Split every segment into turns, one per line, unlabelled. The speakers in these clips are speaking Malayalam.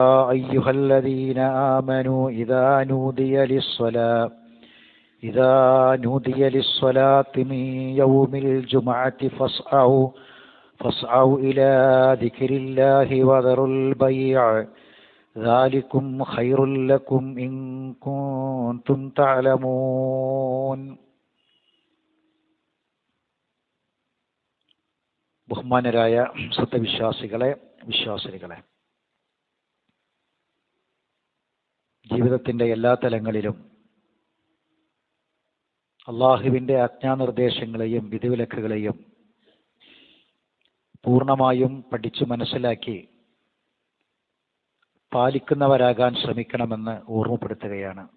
يا أيها الذين آمنوا إذا نودي للصلاة إذا نودي للصلاة من يوم الجمعة فاسعوا فاسعوا إلى ذكر الله وذروا البيع ذلكم خير لكم إن كنتم تعلمون ബഹുമാനരായ സത്യവിശ്വാസികളെ വിശ്വാസിനികളെ ജീവിതത്തിന്റെ എല്ലാ തലങ്ങളിലും അള്ളാഹുവിന്റെ ആജ്ഞാനിർദ്ദേശങ്ങളെയും വിധിവിലക്കുകളെയും പൂർണമായും പഠിച്ചു മനസ്സിലാക്കി പാലിക്കുന്നവരാകാൻ ശ്രമിക്കണമെന്ന് ഓർമ്മപ്പെടുത്തുകയാണ്.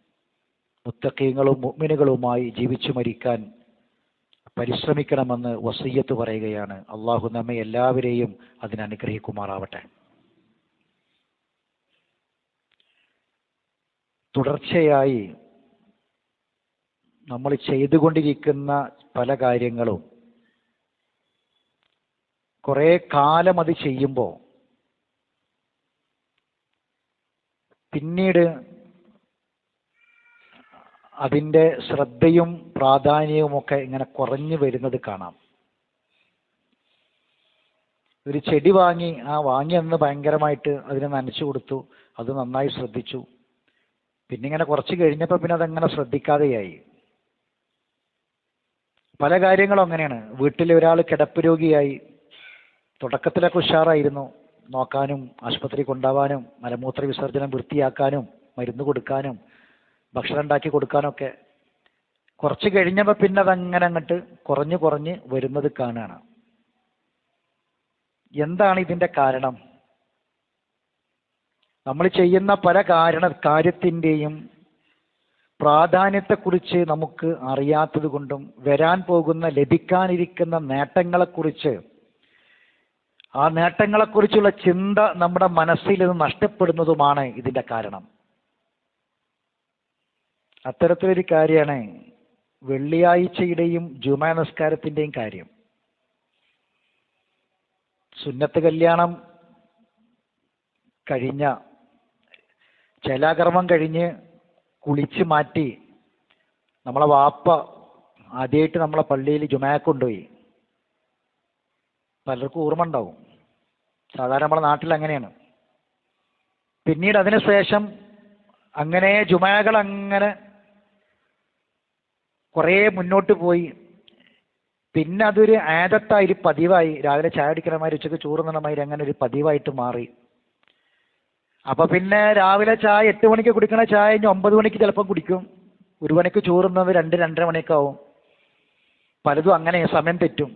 മുത്തക്കീങ്ങളും മുഗ്മിനുകളുമായി ജീവിച്ചു മരിക്കാൻ പരിശ്രമിക്കണമെന്ന് വസയ്യത്ത് പറയുകയാണ്. അള്ളാഹു നമ്മെ എല്ലാവരെയും അതിനനുഗ്രഹിക്കുമാറാവട്ടെ തുടർച്ചയായി നമ്മൾ ചെയ്തുകൊണ്ടിരിക്കുന്ന പല കാര്യങ്ങളും കുറേ കാലം അത് ചെയ്യുമ്പോൾ പിന്നീട് അതിന്റെ ശ്രദ്ധയും പ്രാധാന്യവുമൊക്കെ ഇങ്ങനെ കുറഞ്ഞു വരുന്നത് കാണാം. ഒരു ചെടി വാങ്ങി ആ വാങ്ങി അന്ന് ഭയങ്കരമായിട്ട് അതിനെ നനച്ചു കൊടുത്തു അത് നന്നായി ശ്രദ്ധിച്ചു. പിന്നെ ഇങ്ങനെ കുറച്ച് കഴിഞ്ഞപ്പോൾ പിന്നെ അതങ്ങനെ ശ്രദ്ധിക്കാതെയായി. പല കാര്യങ്ങളും അങ്ങനെയാണ്. വീട്ടിൽ ഒരാൾ കിടപ്പ് രോഗിയായി. തുടക്കത്തിലൊക്കെ ഉഷാറായിരുന്നു. നോക്കാനും ആശുപത്രി കൊണ്ടാവാനും മലമൂത്ര വിസർജനം വൃത്തിയാക്കാനും മരുന്ന് കൊടുക്കാനും ഭക്ഷണം ഉണ്ടാക്കി കൊടുക്കാനൊക്കെ. കുറച്ച് കഴിഞ്ഞപ്പോൾ പിന്നെ അതങ്ങനെ അങ്ങോട്ട് കുറഞ്ഞു കുറഞ്ഞ് വരുന്നത് കാണുകയാണ് എന്താണ് ഇതിന്റെ കാരണം? നമ്മൾ ചെയ്യുന്ന പല കാരണ കാര്യത്തിന്റെയും പ്രാധാന്യത്തെക്കുറിച്ച് നമുക്ക് അറിയാത്തത് കൊണ്ടും വരാൻ പോകുന്ന ലഭിക്കാനിരിക്കുന്ന നേട്ടങ്ങളെക്കുറിച്ച് ആ നേട്ടങ്ങളെക്കുറിച്ചുള്ള ചിന്ത നമ്മുടെ മനസ്സിൽ നിന്ന് നഷ്ടപ്പെടുന്നതുമാണ് ഇതിന്റെ കാരണം. അത്തരത്തിലൊരു കാര്യമാണ് വെള്ളിയാഴ്ചയുടെയും ജുമാ നമസ്കാരത്തിന്റെയും കാര്യം. സുന്നത്ത് കല്യാണം കഴിഞ്ഞ ചലാകർമ്മം കഴിഞ്ഞ് കുളിച്ച് മാറ്റി നമ്മളെ വാപ്പ ആദ്യമായിട്ട് നമ്മളെ പള്ളിയിൽ ജുമാ കൊണ്ടുപോയി. പലർക്കും ഓർമ്മ ഉണ്ടാവും. സാധാരണ നമ്മളെ നാട്ടിൽ അങ്ങനെയാണ്. പിന്നീട് അതിന് ശേഷം അങ്ങനെ ജുമാകൾ അങ്ങനെ കുറേ മുന്നോട്ട് പോയി. പിന്നെ അതൊരു ആദത്തായി ഒരു പതിവായി. രാവിലെ ചായ അടിക്കണമാതിരി ഉച്ചയ്ക്ക് ചോറുന്നണമാതിരി അങ്ങനെ ഒരു പതിവായിട്ട് മാറി. അപ്പൊ പിന്നെ രാവിലെ ചായ എട്ട് മണിക്ക് കുടിക്കണ ചായ ഇനി ഒമ്പത് മണിക്ക് ചിലപ്പോൾ കുടിക്കും. ഒരു മണിക്ക് ചോറുന്നത് രണ്ട് രണ്ടര മണിയൊക്കെ ആവും പലതും അങ്ങനെ സമയം തെറ്റും.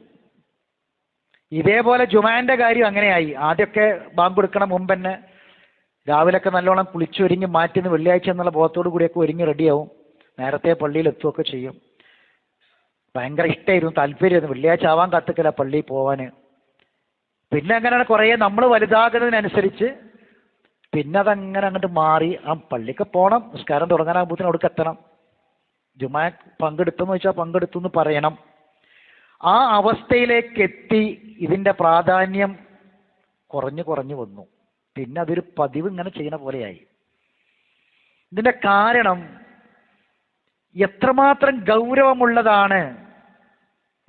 ഇതേപോലെ ജുമാന്റെ കാര്യം അങ്ങനെയായി. ആദ്യമൊക്കെ ബാങ്ക് കൊടുക്കണ മുമ്പ് തന്നെ രാവിലെയൊക്കെ നല്ലോണം കുളിച്ചൊരുങ്ങി മാറ്റുന്ന വെള്ളിയാഴ്ച എന്നുള്ള ബോധത്തോടു കൂടിയൊക്കെ ഒരുങ്ങി റെഡിയാവും. നേരത്തെ പള്ളിയിൽ എത്തുകയൊക്കെ ചെയ്യും. ഭയങ്കര ഇഷ്ടമായിരുന്നു താല്പര്യമായിരുന്നു. വെള്ളിയാഴ്ച ആവാൻ കത്തിക്കല പള്ളിയിൽ പോവാൻ പിന്നെ അങ്ങനെയാണ് കുറേ നമ്മൾ വലുതാകുന്നതിനനുസരിച്ച് പിന്നെ അതങ്ങനെ അങ്ങോട്ട് മാറി. ആ പള്ളിക്ക് പോകണം നിസ്കാരം തുടങ്ങാനാകുമ്പോഴത്തേനും അവിടേക്ക് എത്തണം. ജുമാ പങ്കെടുത്തെന്ന് വെച്ചാൽ പങ്കെടുത്തു എന്ന് പറയണം. ആ അവസ്ഥയിലേക്ക് എത്തി ഇതിന്റെ പ്രാധാന്യം കുറഞ്ഞു കുറഞ്ഞു വന്നു. പിന്നെ അതൊരു പതിവ് ഇങ്ങനെ ചെയ്യുന്ന പോലെയായി. ഇതിന്റെ കാരണം എത്രമാത്രം ഗൗരവമുള്ളതാണ്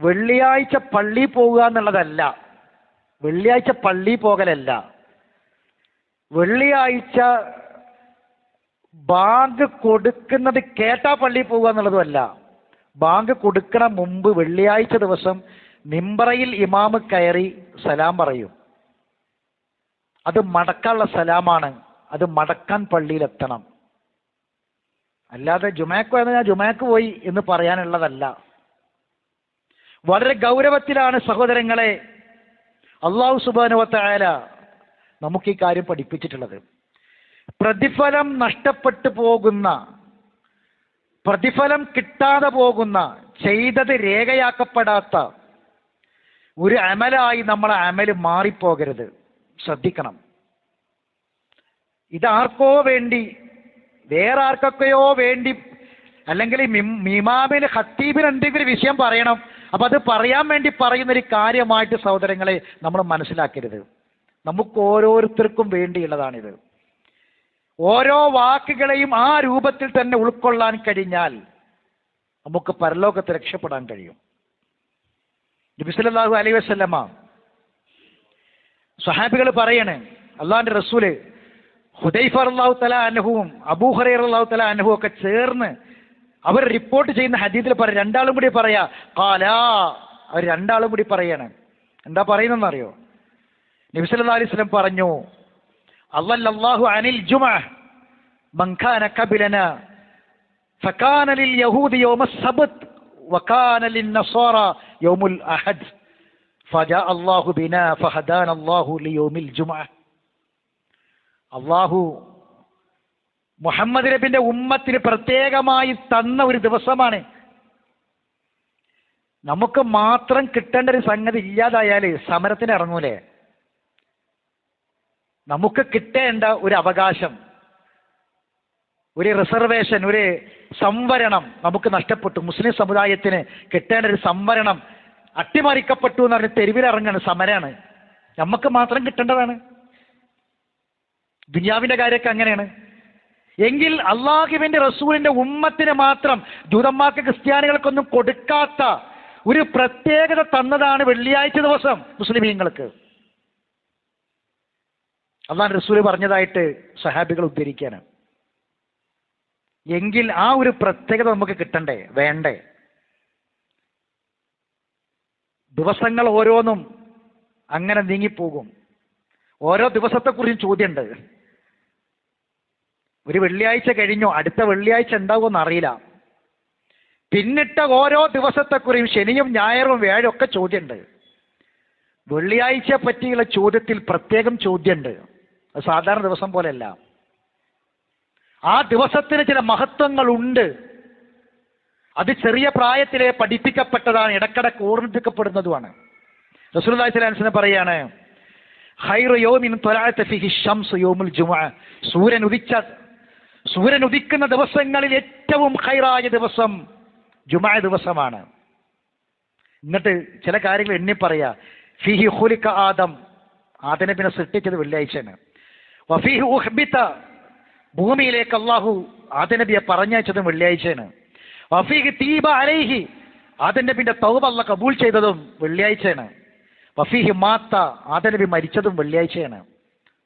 വെള്ളിയാഴ്ച പള്ളി പോകുക എന്നുള്ളതല്ല. വെള്ളിയാഴ്ച പള്ളി പോകലല്ല. വെള്ളിയാഴ്ച ബാങ്ക് കൊടുക്കുന്നത് കേട്ടാ പള്ളി പോവുക എന്നുള്ളതുമല്ല. ബാങ്ക് കൊടുക്കണ മുമ്പ് വെള്ളിയാഴ്ച ദിവസം നിമ്പറയിൽ ഇമാമ് കയറി സലാം പറയും. അത് മടക്കാനുള്ള സലാമാണ്. അത് മടക്കാൻ പള്ളിയിലെത്തണം. അല്ലാതെ ജുമാക്ക് പോയെന്ന് ഞാൻ ജുമാക്ക് പോയി എന്ന് പറയാനുള്ളതല്ല. വളരെ ഗൗരവത്തിലാണ് സഹോദരങ്ങളെ അള്ളാഹു സുബാനുവത്തായാല നമുക്ക് ഈ കാര്യം പഠിപ്പിച്ചിട്ടുള്ളത്. പ്രതിഫലം നഷ്ടപ്പെട്ടു പോകുന്ന പ്രതിഫലം കിട്ടാതെ പോകുന്ന ചെയ്തത് രേഖയാക്കപ്പെടാത്ത ഒരു അമലായി നമ്മളെ അമൽ മാറിപ്പോകരുത്. ശ്രദ്ധിക്കണം. ഇതാർക്കോ വേണ്ടി വേറെ ആർക്കൊക്കെയോ വേണ്ടി അല്ലെങ്കിൽ മിമാമിന് ഖത്തീബിന് എന്തെങ്കിലും വിഷയം പറയണം അപ്പൊ അത് പറയാൻ വേണ്ടി പറയുന്ന ഒരു കാര്യമായിട്ട് സഹോദരങ്ങളെ നമ്മൾ മനസ്സിലാക്കരുത്. നമുക്ക് ഓരോരുത്തർക്കും വേണ്ടിയുള്ളതാണിത്. ഓരോ വാക്കുകളെയും ആ രൂപത്തിൽ തന്നെ ഉൾക്കൊള്ളാൻ കഴിഞ്ഞാൽ നമുക്ക് പരലോകത്ത് രക്ഷപ്പെടാൻ കഴിയും. നബിസ്ലാഹു അലൈ വസ്ലമ സഹാബികൾ പറയണേ അള്ളാഹിന്റെ റസൂൽ ഹുദൈഫ അള്ളാഹു തല അനഹുവും അബൂഹറൈർ അള്ളാഹു തല അനുഭവം ഒക്കെ ചേർന്ന് അവർ റിപ്പോർട്ട് ചെയ്യുന്ന ഹദീദിൽ പറയാം രണ്ടാളും കൂടി പറയാ കാലാ അവർ രണ്ടാളും കൂടി പറയാണ്. എന്താ പറയുന്നറിയോ നബിസല്ലാ അലൈഹി സ്വലം പറഞ്ഞു അള്ളാഹു അനിൽ ജുമ മങ്കാന കബിലന فكان لليهود يوم السبت وكان للنصارى يوم الأحد فجاء الله بنا فهدانا الله ليوم الجمعة അള്ളാഹു മുഹമ്മദ് നബിന്റെ ഉമ്മത്തിന് പ്രത്യേകമായി തന്ന ഒരു ദിവസമാണ് നമുക്ക് മാത്രം കിട്ടേണ്ട ഒരു സംഗതി ഇല്ലാതായാൽ സമരത്തിന് ഇറങ്ങൂലേ നമുക്ക് കിട്ടേണ്ട ഒരു അവകാശം ഒരു റിസർവേഷൻ ഒരു സംവരണം നമുക്ക് നഷ്ടപ്പെട്ടു. മുസ്ലിം സമുദായത്തിന് കിട്ടേണ്ട ഒരു സംവരണം അട്ടിമറിക്കപ്പെട്ടു എന്ന് പറഞ്ഞ് തെരുവിലിറങ്ങാണ് സമരമാണ് നമുക്ക് മാത്രം കിട്ടേണ്ടതാണ്. ദുനിയാവിന്റെ കാര്യമൊക്കെ അങ്ങനെയാണ്. എങ്കിൽ അള്ളാഹുവിന്റെ റസൂലിന്റെ ഉമ്മത്തിന് മാത്രം ജൂതന്മാർക്ക് ക്രിസ്ത്യാനികൾക്കൊന്നും കൊടുക്കാത്ത ഒരു പ്രത്യേകത തന്നതാണ് വെള്ളിയാഴ്ച ദിവസം മുസ്ലിമീങ്ങൾക്ക്. അള്ളാഹ് റസൂൽ പറഞ്ഞതായിട്ട് സഹാബികൾ ഉദ്ധരിക്കാനാണ് എങ്കിൽ ആ ഒരു പ്രത്യേകത നമുക്ക് കിട്ടണ്ടേ? വേണ്ടേ? ദിവസങ്ങൾ ഓരോന്നും അങ്ങനെ നീങ്ങിപ്പോകും. ഓരോ ദിവസത്തെക്കുറിച്ചും ചോദ്യമുണ്ട് ഒരു വെള്ളിയാഴ്ച കഴിഞ്ഞോ? അടുത്ത വെള്ളിയാഴ്ച ഉണ്ടാവുമെന്ന് അറിയില്ല. പിന്നിട്ട ഓരോ ദിവസത്തെക്കുറിച്ചും ശനിയും ഞായറും വ്യാഴൊക്കെ ചോദ്യമുണ്ട് വെള്ളിയാഴ്ചയെ പറ്റിയുള്ള ചോദ്യത്തിൽ പ്രത്യേകം ചോദ്യമുണ്ട് സാധാരണ ദിവസം പോലെയല്ല. ആ ദിവസത്തിന് ചില മഹത്വങ്ങളുണ്ട്. അത് ചെറിയ പ്രായത്തിലെ പഠിപ്പിക്കപ്പെട്ടതാണ് ഇടക്കിടക്ക് ഓർമ്മിപ്പിക്കപ്പെടുന്നതുമാണ്. വസല്ലം പറയാണ് ജുമുഅ സൂര്യൻ ഉദിച്ച സൂര്യൻ ഉദിക്കുന്ന ദിവസങ്ങളിൽ ഏറ്റവും ഹൈറായ ദിവസം ജുമുഅ ദിവസമാണ്. എന്നിട്ട് ചില കാര്യങ്ങൾ എണ്ണി പറയാ ഫിഹി ഹുലിക്ക ആദം. ആദനെ പിന്നെ സൃഷ്ടിച്ചത് വെള്ളിയാഴ്ചയാണ്. ഭൂമിയിലേക്ക് അള്ളാഹു ആദനബിയെ പറഞ്ഞയച്ചതും വെള്ളിയാഴ്ചയാണ്. വഫീഹി തീബ അലൈഹി ആദനബിന്റെ തൗബ അല്ല കബൂൽ ചെയ്തതും വെള്ളിയാഴ്ചയാണ്. വഫീഹി മാത്ത ആദനബി മരിച്ചതും വെള്ളിയാഴ്ചയാണ്.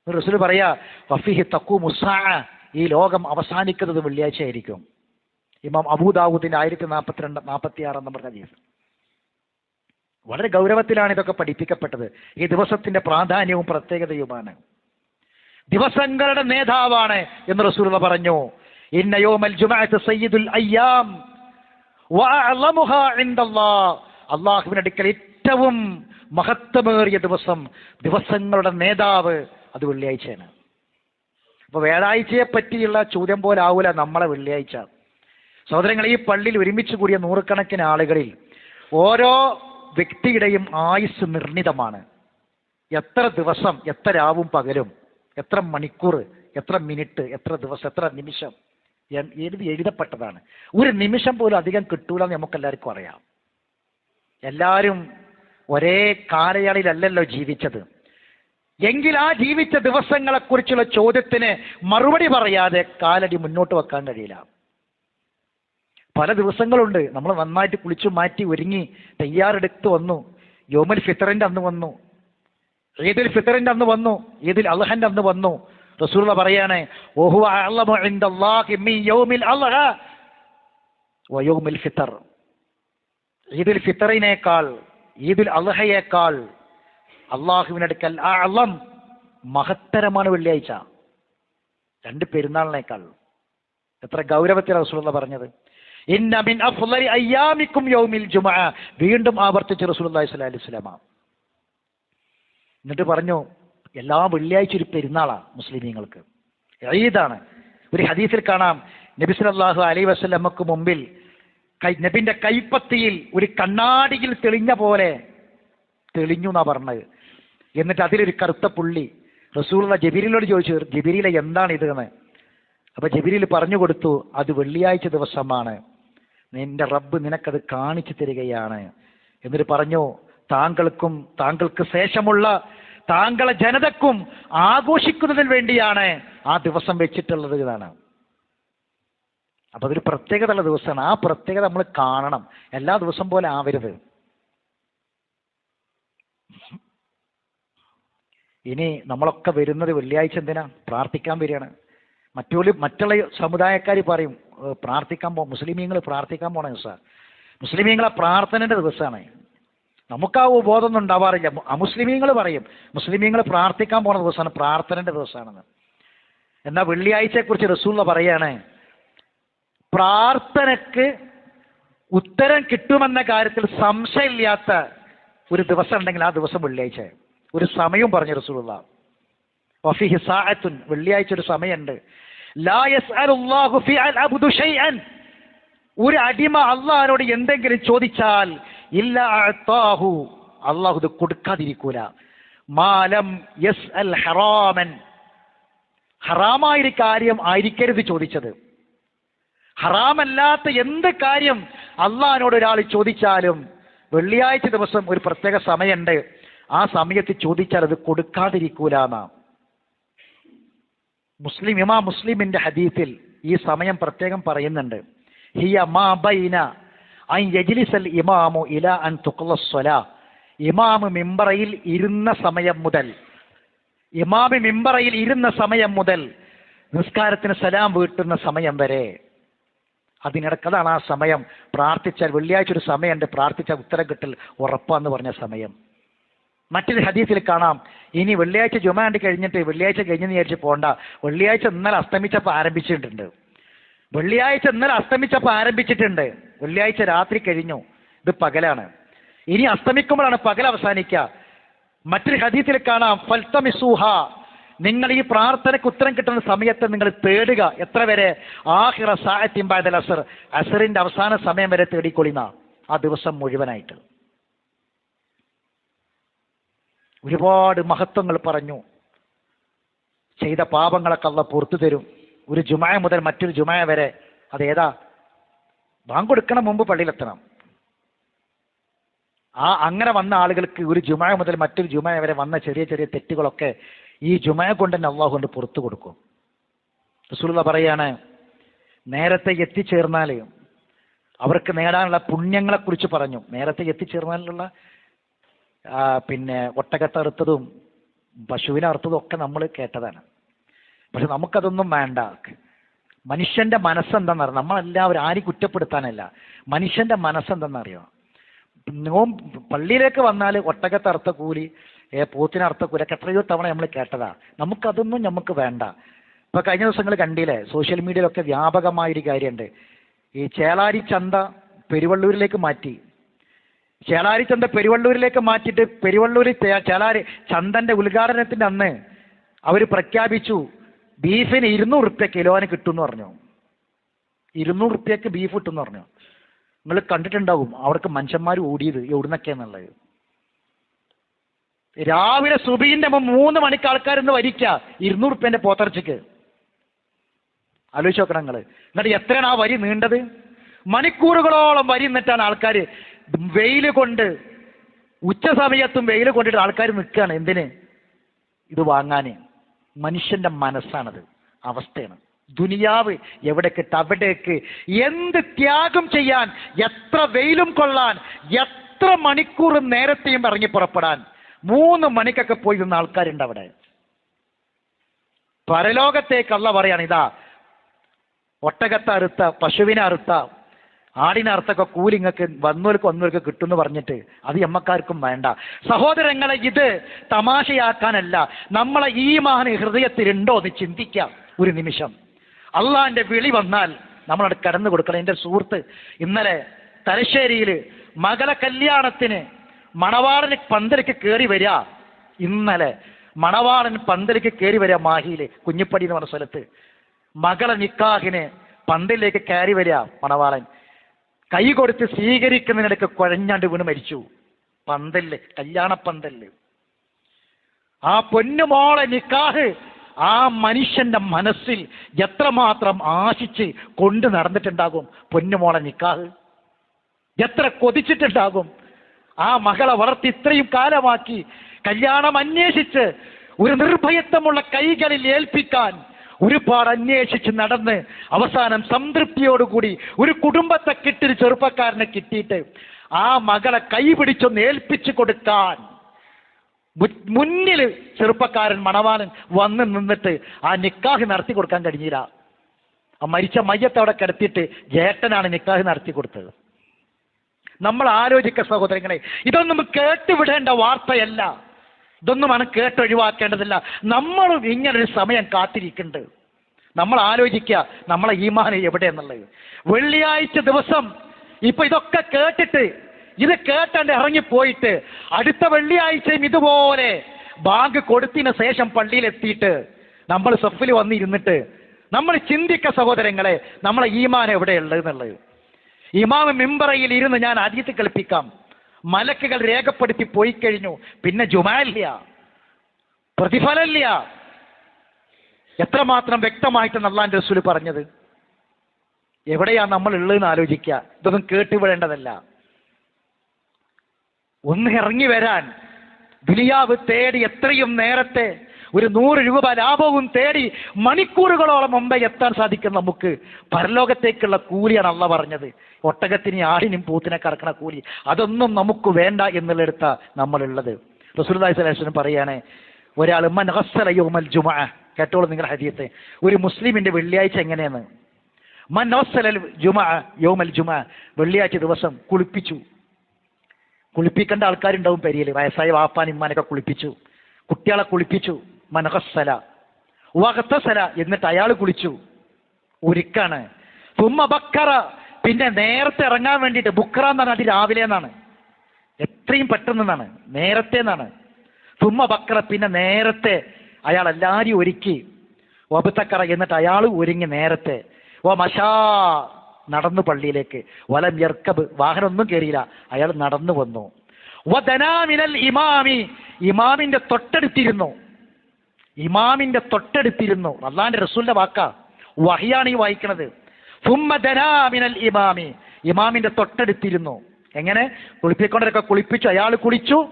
റസൂൽ പറയാ വഫീഹി തക്കു മുസാ ഈ ലോകം അവസാനിക്കുന്നത് വെള്ളിയാഴ്ച ആയിരിക്കും ഇമാം അബൂദാവൂദിന്റെ ആയിരത്തി നാൽപ്പത്തിരണ്ട് നാൽപ്പത്തി ആറാം നമ്പർ ഹദീസ്. വളരെ ഗൗരവത്തിലാണ് ഇതൊക്കെ പഠിപ്പിക്കപ്പെട്ടത്. ഈ ദിവസത്തിന്റെ പ്രാധാന്യവും പ്രത്യേകതയുമാണ്. ദിവസങ്ങളുടെ നേതാവാണ് എന്ന് റസൂൽ പറഞ്ഞു. ഇന്ന സയ്യിദുൽ അയ്യാം. അടുക്കൽ ഏറ്റവും മഹത്വമേറിയ ദിവസം ദിവസങ്ങളുടെ നേതാവ് അത് വെള്ളിയാഴ്ചയാണ്. അപ്പൊ വ്യാഴാഴ്ചയെ പറ്റിയുള്ള ചോദ്യം പോലെ ആവൂല നമ്മളെ വെള്ളിയാഴ്ച. സഹോദരങ്ങൾ ഈ പള്ളിയിൽ ഒരുമിച്ച് കൂടിയ നൂറുകണക്കിന് ആളുകളിൽ ഓരോ വ്യക്തിയുടെയും ആയുസ് നിർണിതമാണ്. എത്ര ദിവസം എത്ര രാവും പകലും. എത്ര മണിക്കൂർ എത്ര മിനിറ്റ് എത്ര ദിവസം എത്ര നിമിഷം എഴുതി എഴുതപ്പെട്ടതാണ്. ഒരു നിമിഷം പോലും അധികം കിട്ടൂല എന്ന് നമുക്ക് എല്ലാവർക്കും അറിയാം. എല്ലാവരും ഒരേ കാലയളവിലല്ലല്ലോ ജീവിച്ചത്. എങ്കിൽ ആ ജീവിച്ച ദിവസങ്ങളെക്കുറിച്ചുള്ള ചോദ്യത്തിന് മറുപടി പറയാതെ കാലടി മുന്നോട്ട് വെക്കാൻ കഴിയില്ല. പല ദിവസങ്ങളുണ്ട്. നമ്മൾ നന്നായിട്ട് കുളിച്ചു മാറ്റി ഒരുങ്ങി തയ്യാറെടുത്ത് വന്നു. യോമൽ ഫിത്തറിന്റെ അന്ന് വന്നു. ഈദുൽ ഫിത്തറിന്റെ അന്ന് വന്നു ഈദുൽ അള്ളഹന്റെ അന്ന് വന്നു. റസൂള്ള പറയാണ് ഓഹു അഅ്ലമു ഇൻദല്ലാഹി മിൻ യൗമിൽ അൽഹ വ യൗമിൽ ഫിത്തർ. ഈദുൽ ഫിത്തറിനേക്കാൾ ഈദുൽ അള്ളഹയേക്കാൾ അള്ളാഹുവിനടുക്കൽ അളം മഹത്തരമാണ് വെള്ളിയാഴ്ച. രണ്ട് പെരുന്നാളിനേക്കാൾ. എത്ര ഗൗരവത്തിൽ റസൂലുള്ള പറഞ്ഞത്. ഇന്ന മിൻ അയ്യാമിക്കും യൗമിൽ ജുമഅ വീണ്ടും ആവർത്തിച്ച് റസൂലുള്ളാഹി സ്വല്ലല്ലാഹി അലൈഹി വസല്ലമ. എന്നിട്ട് പറഞ്ഞു എല്ലാ വെള്ളിയാഴ്ച ഒരു പെരുന്നാളാണ് മുസ്ലിമീങ്ങൾക്ക്. ഈദാണ്. ഒരു ഹദീസിൽ കാണാം. നബി സല്ലല്ലാഹു അലൈഹി വസല്ലമക്ക് മുമ്പിൽ കൈ നബിന്റെ കൈപ്പത്തിയിൽ ഒരു കണ്ണാടിയിൽ തെളിഞ്ഞ പോലെ തെളിഞ്ഞു എന്നാ പറഞ്ഞത്. എന്നിട്ട് അതിലൊരു കറുത്ത പുള്ളി റസൂലുള്ള ജബീരിലോട് ചോദിച്ചു ജബീരിലെ എന്താണ് ഇത്? എന്ന്. അപ്പൊ ജബീരിൽ പറഞ്ഞു കൊടുത്തു അത് വെള്ളിയാഴ്ച ദിവസമാണ്. നിന്റെ റബ്ബ് നിനക്കത് കാണിച്ചു തരികയാണ്. എന്നിട്ട് പറഞ്ഞു താങ്കൾക്കും താങ്കൾക്ക് ശേഷമുള്ള താങ്കളെ ജനതക്കും ആഘോഷിക്കുന്നതിന് വേണ്ടിയാണ് ആ ദിവസം വെച്ചിട്ടുള്ളത് എന്നാണ്. അപ്പൊ അതൊരു പ്രത്യേകതയുള്ള ദിവസമാണ്. ആ പ്രത്യേകത നമ്മൾ കാണണം. എല്ലാ ദിവസം പോലെ ആവരുത്. ഇനി നമ്മളൊക്കെ വരുന്നത് വെള്ളിയാഴ്ച എന്തിനാ? പ്രാർത്ഥിക്കാൻ വരികയാണ്. മറ്റുള്ള മറ്റുള്ള സമുദായക്കാർ പറയും പ്രാർത്ഥിക്കാൻ പോ മുസ്ലിമീങ്ങൾ പ്രാർത്ഥിക്കാൻ പോണ ദിവസമാണ് മുസ്ലിമീങ്ങളെ പ്രാർത്ഥനയുടെ ദിവസമാണ്. നമുക്ക് ആ ബോധമൊന്നും ഉണ്ടാവാറില്ല. അമുസ്ലിമീങ്ങൾ പറയും മുസ്ലിമീങ്ങൾ പ്രാർത്ഥിക്കാൻ പോണ ദിവസമാണ് പ്രാർത്ഥനയുടെ ദിവസമാണെന്ന് എന്നാൽ വെള്ളിയാഴ്ചയെക്കുറിച്ച് റസൂള്ള പറയാണ് പ്രാർത്ഥനക്ക് ഉത്തരം കിട്ടുമെന്ന കാര്യത്തിൽ സംശയമില്ലാത്ത ഒരു ദിവസം ഉണ്ടെങ്കിൽ ആ ദിവസം വെള്ളിയാഴ്ച. ഒരു സമയവും പറഞ്ഞു റസൂലുള്ള. വഫിഹി സാഅത്തുൻ വെള്ളിയാഴ്ച ഒരു സമയമുണ്ട്. ലാ യസ്അലുല്ലാഹു അബ്ദു ഷൈഅൻ. ഒരു അടിമ അള്ളാഹിനോട് എന്തെങ്കിലും ചോദിച്ചാൽ ഇല്ല അഅതാഹു അള്ളാഹു ഇത് കൊടുക്കാതിരിക്കൂല. മാലം യസ് അൽ ഹറാമൻ. ഹറാമായൊരു കാര്യം ആയിരിക്കരുത് ചോദിച്ചത്. ഹറാമല്ലാത്ത എന്ത് കാര്യം അള്ളാഹിനോട് ഒരാൾ ചോദിച്ചാലും വെള്ളിയാഴ്ച ദിവസം ഒരു പ്രത്യേക സമയമുണ്ട്. ആ സമയത്ത് ചോദിച്ചാൽ അത് കൊടുക്കാതിരിക്കൂല മുസ്ലിം ഇമാ മുസ്ലിമിന്റെ ഹദീത്തിൽ ഈ സമയം പ്രത്യേകം പറയുന്നുണ്ട്. ഹിയ മാ ബൈന അൻ ഇമാമു ഇല അൻ തുഖ്ല സ്വലാ ഇമാമ് മിമ്പറയിൽ ഇരുന്ന സമയം മുതൽ. ഇമാമി മിമ്പറയിൽ ഇരുന്ന സമയം മുതൽ നിസ്കാരത്തിന് സലാം വീട്ടുന്ന സമയം വരെ. അതിനിടക്കതാണ് ആ സമയം. പ്രാർത്ഥിച്ചാൽ വെള്ളിയാഴ്ച ഒരു സമയമുണ്ട് പ്രാർത്ഥിച്ചാൽ ഉത്തരം കിട്ടൽ ഉറപ്പാന്ന് പറഞ്ഞ സമയം. മറ്റൊരു ഹദീസിൽ കാണാം. ഇനി വെള്ളിയാഴ്ച ജുമാണ്ട് കഴിഞ്ഞിട്ട് വെള്ളിയാഴ്ച കഴിഞ്ഞെന്ന് വിചാരിച്ച് പോകണ്ട വെള്ളിയാഴ്ച ഇന്നലെ അസ്തമിച്ചപ്പോൾ ആരംഭിച്ചിട്ടുണ്ട്. വെള്ളിയാഴ്ച ഇന്നലെ അസ്തമിച്ചപ്പോൾ ആരംഭിച്ചിട്ടുണ്ട്. വെള്ളിയാഴ്ച രാത്രി കഴിഞ്ഞു. ഇത് പകലാണ്. ഇനി അസ്തമിക്കുമ്പോഴാണ് പകൽ അവസാനിക്കുക. മറ്റൊരു ഹദീസിൽ കാണാം. ഫൽത്തമിസൂഹ നിങ്ങൾ ഈ പ്രാർത്ഥനയ്ക്ക് ഉത്തരം കിട്ടുന്ന സമയത്ത് നിങ്ങൾ തേടുക. എത്ര വരെ ആഹിറ സാഹത്തിമ്പാദൽ അസർ. അസറിന്റെ അവസാന സമയം വരെ തേടിക്കൊള്ളുന്ന ആ ദിവസം മുഴുവനായിട്ട്. ഒരുപാട് മഹത്വങ്ങൾ പറഞ്ഞു. ചെയ്ത പാപങ്ങളൊക്കെ അള്ള പുറത്തു തരും ഒരു ജുമായ മുതൽ മറ്റൊരു ജുമായ വരെ. അതേതാ? ബാങ്ക് കൊടുക്കണ മുമ്പ് പള്ളിയിലെത്തണം. ആ അങ്ങനെ വന്ന ആളുകൾക്ക് ഒരു ജുമായ മുതൽ മറ്റൊരു ജുമായ വരെ വന്ന ചെറിയ ചെറിയ തെറ്റുകളൊക്കെ ഈ ജുമായ കൊണ്ട് തന്നെ അള്ളാഹു കൊണ്ട് പുറത്തു കൊടുക്കും. റസൂലുള്ള പറയാണ് നേരത്തെ എത്തിച്ചേർന്നാൽ അവർക്ക് നേടാനുള്ള പുണ്യങ്ങളെക്കുറിച്ച് പറഞ്ഞു. നേരത്തെ എത്തിച്ചേർന്നാലുള്ള പിന്നെ ഒട്ടകത്തെ അറുത്തതും പശുവിനെ അറുത്തതും ഒക്കെ നമ്മൾ കേട്ടതാണ്. പക്ഷെ നമുക്കതൊന്നും വേണ്ട. മനുഷ്യന്റെ മനസ്സെന്താണെന്നറിയാം നമ്മളെല്ലാവരും ആരും കുറ്റപ്പെടുത്താനല്ല. മനുഷ്യന്റെ മനസ്സെന്തെന്നറിയോ നോം പള്ളിയിലേക്ക് വന്നാൽ ഒട്ടകത്തെ അർത്ഥ കൂലി ഏ പോത്തിനെ അർത്ഥ കൂലി ഒക്കെ എത്രയോ തവണ നമ്മൾ കേട്ടതാ. നമുക്കതൊന്നും നമുക്ക് വേണ്ട. ഇപ്പൊ കഴിഞ്ഞ ദിവസങ്ങൾ കണ്ടില്ലേ? സോഷ്യൽ മീഡിയയിലൊക്കെ വ്യാപകമായൊരു കാര്യമുണ്ട് ഈ ചേളാരി ചന്ത പെരുവള്ളൂരിലേക്ക് മാറ്റി. ചേളാരി ചന്ത പെരുവള്ളൂരിലേക്ക് മാറ്റിയിട്ട് പെരുവള്ളൂരിൽ ചേളാരി ചന്തന്റെ ഉദ്ഘാടനത്തിന്റെ അന്ന് അവർ പ്രഖ്യാപിച്ചു. ബീഫിന് ഇരുന്നൂറ് റുപ്യ കിലോന് കിട്ടും എന്ന് പറഞ്ഞു. ഇരുന്നൂറ് റുപ്യക്ക് ബീഫ് കിട്ടും എന്ന് പറഞ്ഞു. നിങ്ങൾ കണ്ടിട്ടുണ്ടാവും അവർക്ക് മനുഷ്യന്മാർ ഓടിയത് എവിടുന്നൊക്കെയാന്നുള്ളത് രാവിലെ സുബീന്റെ മൂന്ന് മണിക്ക് ആൾക്കാർ ഇന്ന് വരിക്ക ഇരുന്നൂറ് റുപ്യന്റെ പോത്തിറച്ചിക്ക്. ആലോചിച്ച് നോക്കണം നിങ്ങൾ എന്നിട്ട് എത്രയാണ് ആ വരി നീണ്ടത്? മണിക്കൂറുകളോളം വരി നിന്നിട്ടാണ് ആൾക്കാർ വെയിൽ കൊണ്ട് ഉച്ച സമയത്തും വെയിൽ കൊണ്ടിട്ട് ആൾക്കാർ നിൽക്കുകയാണ് എന്തിന്? ഇത് വാങ്ങാൻ മനുഷ്യന്റെ മനസ്സാണത് അവസ്ഥയാണ്. ദുനിയാവ് എവിടേക്കിട്ട് അവിടേക്ക് എന്ത് ത്യാഗം ചെയ്യാൻ എത്ര വെയിലും കൊള്ളാൻ എത്ര മണിക്കൂർ നേരത്തെയും ഇറങ്ങി പുറപ്പെടാൻ മൂന്ന് മണിക്കൊക്കെ പോയി നിന്ന ആൾക്കാരുണ്ട് അവിടെ. പരലോകത്തേക്ക് അള്ള പറയാണ് ഇതാ ഒട്ടകത്തെ അറുത്ത പശുവിനെ അറുത്ത ആടിനെ കൂലി കൂലിങ്ങൾക്ക് വന്നവർക്ക് വന്നവർക്ക് കിട്ടുമെന്ന് പറഞ്ഞിട്ട് അത് എമ്മക്കാർക്കും വേണ്ട. സഹോദരങ്ങളെ ഇത് തമാശയാക്കാനല്ല. നമ്മളെ ഈ ഹൃദയത്തിൽ ഹൃദയത്തിലുണ്ടോ എന്ന് ചിന്തിക്കാം ഒരു നിമിഷം. അള്ളാന്റെ വിളി വന്നാൽ നമ്മളവിടെ കടന്നു കൊടുക്കണം. എന്റെ സുഹൃത്ത് ഇന്നലെ തലശ്ശേരിയിൽ മകളെ കല്യാണത്തിന് മണവാളന് പന്തലിക്ക് കയറി വരിക. ഇന്നലെ മണവാളൻ പന്തലിക്ക് കയറി വരിക മാഹിയിൽ കുഞ്ഞിപ്പടി എന്ന് പറഞ്ഞ സ്ഥലത്ത്. മകളെ നിക്കാഹിന് പന്തലിലേക്ക് കയറി വരിക മണവാളൻ. കൈ കൊടുത്ത് സ്വീകരിക്കുന്നതിനിടയ്ക്ക് കുഴഞ്ഞാണ്ട് വീണ് മരിച്ചു. പന്തൽ കല്യാണ പന്തൽ ആ പൊന്നുമോളെ നിക്കാഹ് ആ മനുഷ്യന്റെ മനസ്സിൽ എത്രമാത്രം ആശിച്ച് കൊണ്ടു നടന്നിട്ടുണ്ടാകും പൊന്നുമോളെ നിക്കാഹ്? എത്ര കൊതിച്ചിട്ടുണ്ടാകും? ആ മകളെ വളർത്തി ഇത്രയും കാലമാക്കി കല്യാണം അന്വേഷിച്ച് ഒരു നിർഭയത്വമുള്ള കൈകളിൽ ഏൽപ്പിക്കാൻ ഒരുപാട് അന്വേഷിച്ച് നടന്ന് അവസാനം സംതൃപ്തിയോടുകൂടി ഒരു കുടുംബത്തെ കിട്ടിയൊരു ചെറുപ്പക്കാരനെ കിട്ടിയിട്ട് ആ മകളെ കൈപിടിച്ചൊന്ന് ഏൽപ്പിച്ചു കൊടുക്കാൻ മുന്നിൽ ചെറുപ്പക്കാരൻ മണവാനൻ വന്ന് നിന്നിട്ട് ആ നിക്കാഹ് നടത്തി കൊടുക്കാൻ കഴിഞ്ഞില്ല. ആ മരിച്ച മയ്യത്ത് അവിടെ കിടത്തിയിട്ട് ജേട്ടനാണ് നിക്കാഹ് നടത്തി കൊടുത്തത്. നമ്മൾ ആലോചിക്ക സഹോദരങ്ങളെ ഇതൊന്നും കേട്ടുവിടേണ്ട വാർത്തയല്ല. ഇതൊന്നുമാണ് കേട്ടൊഴിവാക്കേണ്ടതില്ല. നമ്മളും ഇങ്ങനൊരു സമയം കാത്തിരിക്കുന്നുണ്ട്. നമ്മൾ ആലോചിക്കുക നമ്മളെ ഈമാൻ എവിടെ എന്നുള്ളത് വെള്ളിയാഴ്ച ദിവസം ഇപ്പൊ ഇതൊക്കെ കേട്ടിട്ട് ഇത് കേട്ടണ്ട് ഇറങ്ങിപ്പോയിട്ട് അടുത്ത വെള്ളിയാഴ്ചയും ഇതുപോലെ ബാങ്ക് കൊടുത്തിന് ശേഷം പള്ളിയിലെത്തിയിട്ട് നമ്മൾ സഫിൽ വന്നിരുന്നിട്ട് നമ്മൾ ചിന്തിക്ക സഹോദരങ്ങളെ നമ്മളെ ഈമാൻ എവിടെയുള്ളത് എന്നുള്ളത്. ഇമാമ മിമ്പറയിൽ ഇരുന്ന് ഞാൻ അരിയത്ത് കളിപ്പിക്കാം മലക്കുകൾ രേഖപ്പെടുത്തി പോയി കഴിഞ്ഞു. പിന്നെ ജുമാലില്ല പ്രതിഫലമില്ല. എത്രമാത്രം വ്യക്തമായിട്ട് അള്ളാന്റെ റസൂൽ പറഞ്ഞത്? എവിടെയാ നമ്മൾ ഉള്ളതെന്ന് ആലോചിക്കുക. ഇതൊന്നും കേട്ടുവിടേണ്ടതല്ല. ഒന്ന് ഇറങ്ങി വരാൻ ദുനിയാവ് തേടി എത്രയും നേരത്തെ ഒരു നൂറ് രൂപ ലാഭവും തേടി മണിക്കൂറുകളോളം മുമ്പേ എത്താൻ സാധിക്കും നമുക്ക് പരലോകത്തേക്കുള്ള കൂലിയാണ് അള്ള പറഞ്ഞത്. ഒട്ടകത്തിന് ആടിനും പൂത്തിനെ കറക്കണ കൂലി. അതൊന്നും നമുക്ക് വേണ്ട എന്നുള്ളെടുത്ത നമ്മളുള്ളത്. വസല്ലം പറയാണ് ഒരാൾ മൻ ഗസ്സല യൗമൽ ജുമഅ കേട്ടോളൂ നിങ്ങളുടെ ഹരിയത്തെ ഒരു മുസ്ലിമിന്റെ വെള്ളിയാഴ്ച എങ്ങനെയാണ്? മൻ ഗസ്സല ജുമ യൗമൽ ജുമ വെള്ളിയാഴ്ച ദിവസം കുളിപ്പിച്ചു. കുളിപ്പിക്കേണ്ട ആൾക്കാരുണ്ടാവും പെരിയൽ വയസ്സായ വാപ്പാൻ ഇമ്മാനൊക്കെ കുളിപ്പിച്ചു. കുട്ടികളെ കുളിപ്പിച്ചു. മനഹസ്സല. വകത്തസല എന്നിട്ട് അയാൾ കുളിച്ചു. ഉരുക്കാണ്. തുമ്മ ബക്കറ. പിന്നെ നേരത്തെ ഇറങ്ങാൻ വേണ്ടിയിട്ട് ബുക്കറ എന്ന് പറഞ്ഞാൽ രാവിലെ എന്നാണ്. എത്രയും പെട്ടെന്നാണ് നേരത്തെ എന്നാണ്. തുമ്മ ബക്കറ പിന്നെ നേരത്തെ അയാൾ എല്ലാവരെയും ഒരുക്കി. വബുത്തക്കറ എന്നിട്ട് അയാൾ ഒരുങ്ങി നേരത്തെ. ഓ മഷാ നടന്നു പള്ളിയിലേക്ക്. വലം യർക്കബ് വാഹനമൊന്നും കയറിയില്ല. അയാൾ നടന്നു വന്നു. വദനാമിനൽ ഇമാമി. ഇമാമിന്റെ തൊട്ടടുത്തിരുന്നു. ഇമാമിന്റെ തൊട്ടടുത്തിരുന്നു. അള്ളാന്റെ റസൂലിന്റെ വാക്ക. വഹിയാണ് ഈ വായിക്കണത്. ദനാമിനൽ ഇമാമി. ഇമാമിന്റെ തൊട്ടടുത്തിരുന്നു. എങ്ങനെ? കുളിപ്പിക്കൊണ്ടൊക്കെ കുളിപ്പിച്ചു അയാൾ കുളിച്ചു.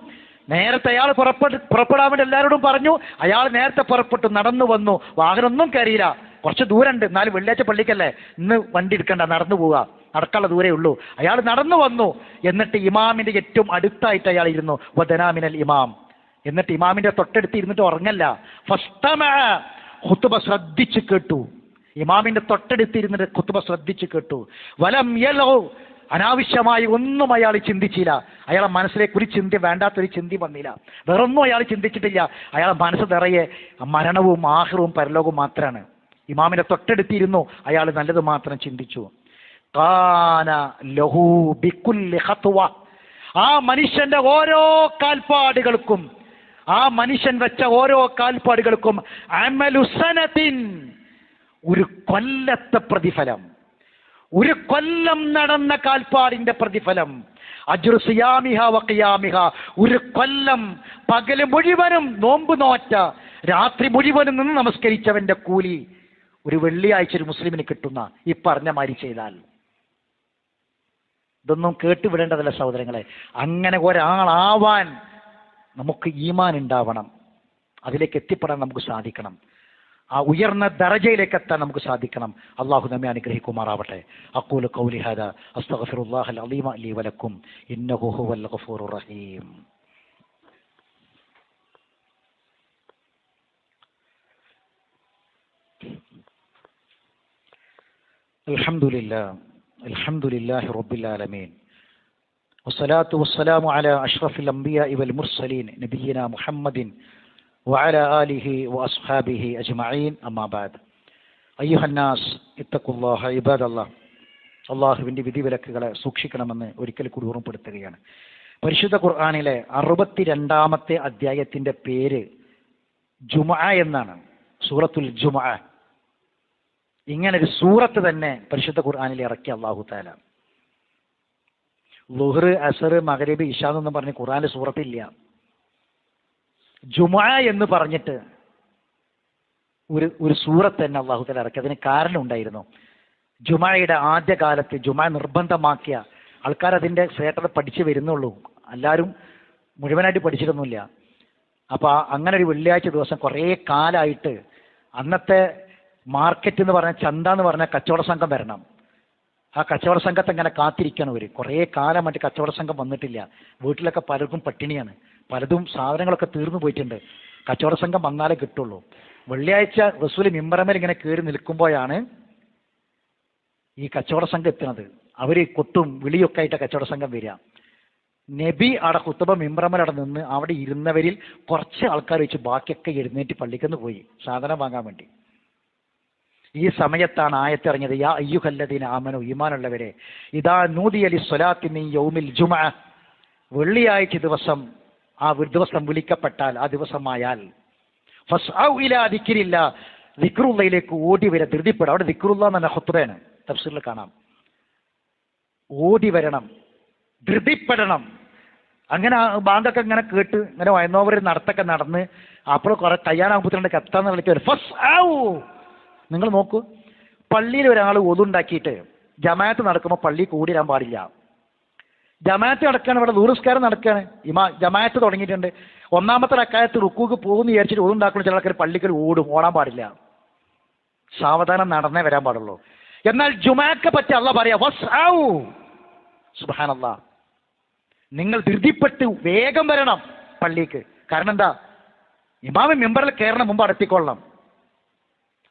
നേരത്തെ അയാൾ പുറപ്പെട്ട് പുറപ്പെടാൻ വേണ്ടി എല്ലാവരോടും പറഞ്ഞു. അയാൾ നേരത്തെ പുറപ്പെട്ടു നടന്നു വന്നു. വാഹനമൊന്നും കയറിയില്ല. കുറച്ച് ദൂരമുണ്ട്. നാല് വെള്ളിയാഴ്ച പള്ളിക്കല്ലേ? ഇന്ന് വണ്ടി എടുക്കണ്ട നടന്നു പോവുക. നടക്കാനുള്ള ദൂരേ ഉള്ളൂ. അയാൾ നടന്നു വന്നു. എന്നിട്ട് ഇമാമിന്റെ ഏറ്റവും അടുത്തായിട്ട് അയാൾ ഇരുന്നു. വദനാമിനൽ ഇമാം. എന്നിട്ട് ഇമാമിന്റെ തൊട്ടടുത്ത് ഇരുന്നിട്ട് ഉറങ്ങല്ല. ഫസ്തമ ഖുത്തുബ ശ്രദ്ധിച്ച് കേട്ടു. ഇമാമിന്റെ തൊട്ടടുത്ത് ഇരുന്നിട്ട് ഖുത്തുബ ശ്രദ്ധിച്ച് കേട്ടു. വലം യലോ അനാവശ്യമായി ഒന്നും അയാൾ ചിന്തിച്ചില്ല. അയാളെ മനസ്സിലേക്ക് ഒരു ചിന്തി വേണ്ടാത്തൊരു ചിന്തി വന്നില്ല. വേറൊന്നും അയാൾ ചിന്തിച്ചിട്ടില്ല. അയാളെ മനസ്സ് നിറയെ മരണവും ആഹ്റവും പരലോകവും മാത്രമാണ് ഇമാമിന്റെ തൊട്ടടുത്തിരുന്നു അയാൾ നല്ലത് മാത്രം ചിന്തിച്ചു. കാന ലഹു ബിക്കുൽ ആ മനുഷ്യന്റെ ഓരോ കാൽപ്പാടുകൾക്കും ആ മനുഷ്യൻ വെച്ച ഓരോ കാൽപ്പാടുകൾക്കും അമലുസനത്തിൻ ഒരു കൊല്ലത്തെ പ്രതിഫലം. ഒരു കൊല്ലം നടന്ന കാൽപ്പാടിന്റെ പ്രതിഫലം. അജുർസിയാമിഹ വഖിയാമിഹ ഒരു കൊല്ലം പകൽ മുഴുവനും നോമ്പ് നോറ്റ രാത്രി മുഴുവനും നിന്ന് നമസ്കരിച്ചവന്റെ കൂലി ഒരു വെള്ളിയാഴ്ച ഒരു മുസ്ലിമിന് കിട്ടുന്ന ഈ പറഞ്ഞ മാതിരി ചെയ്താൽ. ഇതൊന്നും കേട്ടുവിടേണ്ടതല്ല സഹോദരങ്ങളെ. അങ്ങനെ ഒരാളാവാൻ നമുക്ക് ഈമാൻ ഉണ്ടാവണം അതിലേക്ക് എത്തിപ്പെടാൻ നമുക്ക് സാധിക്കണം ആ ഉയർന്ന ദറജയിലേക്ക് എത്താൻ നമുക്ക് സാധിക്കണം അള്ളാഹു നമ്മെ അനുഗ്രഹിക്കുമാറാവട്ടെ അക്കൂല് കൗലി ഹദ അസ്തഗ്ഫിറുല്ലാഹൽ അലീമ ലി വലക്കും ഇന്നഹു ഹുവൽ ഗഫൂറുർ റഹീം الحمد لله الحمد لله رب العالمين والصلاة والسلام على أشرف الأنبياء والمرسلين نبينا محمد وعلى آله وأصحابه أجمعين أما بعد أيها الناس اتقوا الله عباد الله അള്ളാഹുവിൻ്റെ വിധിവിലക്കുകളെ സൂക്ഷിക്കണമെന്ന് ഒരിക്കൽ കൂടി ഓർമ്മപ്പെടുത്തുകയാണ് പരിശുദ്ധ ഖുർആാനിലെ അറുപത്തിരണ്ടാമത്തെ അധ്യായത്തിൻ്റെ പേര് ജുമ എന്നാണ് സൂറത്തുൽ ജുമ ഇങ്ങനെ ഒരു സൂറത്ത് തന്നെ പരിശുദ്ധ ഖുർആാനിൽ ഇറക്കി അള്ളാഹു താല ലുഹർ അസർ മകരബ് ഇഷ എന്നൊന്നും പറഞ്ഞ് ഖുറാന്റെ സൂറത്തില്ല. ജുമ എന്ന് പറഞ്ഞിട്ട് ഒരു ഒരു സൂറത്ത് തന്നെ അള്ളാഹു ഇറക്കി. അതിന് കാരണം ഉണ്ടായിരുന്നു. ജുമയുടെ ആദ്യകാലത്ത് ജുമ നിർബന്ധമാക്കിയ ആൾക്കാർ അതിന്റെ സേട്ടർ പഠിച്ചു വരുന്നുള്ളൂ. എല്ലാവരും മുഴുവനായിട്ട് പഠിച്ചിട്ടൊന്നുമില്ല. അപ്പോൾ അങ്ങനെ ഒരു വെള്ളിയാഴ്ച ദിവസം കുറേ കാലമായിട്ട് അന്നത്തെ മാർക്കറ്റ് എന്ന് പറഞ്ഞ ചന്ത എന്ന് പറഞ്ഞ കച്ചവട സംഘം വരണം. ആ കച്ചവട സംഘത്തെ ഇങ്ങനെ കാത്തിരിക്കുകയാണ് ഇവർ കുറേ കാലം മറ്റ് കച്ചവട സംഘം വന്നിട്ടില്ല. വീട്ടിലൊക്കെ പലർക്കും പട്ടിണിയാണ്. പലതും സാധനങ്ങളൊക്കെ തീർന്നു പോയിട്ടുണ്ട്. കച്ചവട സംഘം വന്നാലേ കിട്ടുള്ളൂ. വെള്ളിയാഴ്ച റസൂൽ മിമ്പറമേൽ ഇങ്ങനെ കയറി നിൽക്കുമ്പോഴാണ് ഈ കച്ചവട സംഘം എത്തുന്നത്. അവർ കൊട്ടും വിളിയൊക്കെ ആയിട്ട് കച്ചവട സംഘം വരിക. നബി അവിടെ കുത്തുബ മിമ്രമൽ അവിടെ നിന്ന് അവിടെ ഇരുന്നവരിൽ കുറച്ച് ആൾക്കാർ വെച്ച് ബാക്കിയൊക്കെ എഴുന്നേറ്റ് പള്ളിക്കന്ന് പോയി സാധനം വാങ്ങാൻ വേണ്ടി. ഈ സമയത്താണ് ആയത്തിറങ്ങിയത് യാ അയ്യുഹല്ലദീന ആമനു ഈമാനുള്ളവരെ ഇതാ നൂതി അലി സ്വലാത്തിൻ യൗമിൽ ജുമ വെള്ളിയാഴ്ച ദിവസം ആ ദിവസം വിളിക്കപ്പെട്ടാൽ ആ ദിവസമായാൽ ദിക്രില്ല. ദിക്റുള്ളയിലേക്ക് ഓടി വരെ ധൃതിപ്പെടും. അവിടെ ദിക്റുള്ള എന്ന ഹുത്തുബയാണ് തഫ്സീറിൽ കാണാം. ഓടി വരണം. ധൃതിപ്പെടണം. അങ്ങനെ ബാങ്കൊക്കെ ഇങ്ങനെ കേട്ട് ഇങ്ങനെ വയന്നോവർ നടത്തൊക്കെ നടന്ന് അപ്പോൾ കുറെ തയ്യാറാകുമ്പോഴത്തേക്ക് എത്താന്ന് വിളിക്കുക ഫസ്റ്റ് ആവൂ നിങ്ങൾ നോക്കൂ. പള്ളിയിൽ ഒരാൾ ഒതുണ്ടാക്കിയിട്ട് ജമാഅത്ത് നടക്കുമ്പോൾ പള്ളി കൂടിയിടാൻ പാടില്ല. ജമാഅത്ത് നടക്കുകയാണ് ഇവിടെ ദൂരസ്കാരം നടക്കുകയാണ് ഇമാ ജമാഅത്ത് തുടങ്ങിയിട്ടുണ്ട്. ഒന്നാമത്തെ അക്കാലത്ത് റുക്കൂക്ക് പോകുന്ന വിചാരിച്ചിട്ട് ഒതുണ്ടാക്കുന്ന ചില ആൾക്കാർ പള്ളിക്കൽ ഓടും ഓടാൻ പാടില്ല. സാവധാനം നടന്നേ വരാൻ പാടുള്ളൂ. എന്നാൽ ജുമാക്ക് പറ്റി അല്ല പറയാ നിങ്ങൾ ധൃതിപ്പെട്ട് വേഗം വരണം പള്ളിക്ക്. കാരണം എന്താ? ഇമാമി മെമ്പറിൽ കയറണം മുമ്പ് അടുത്തിക്കൊള്ളണം.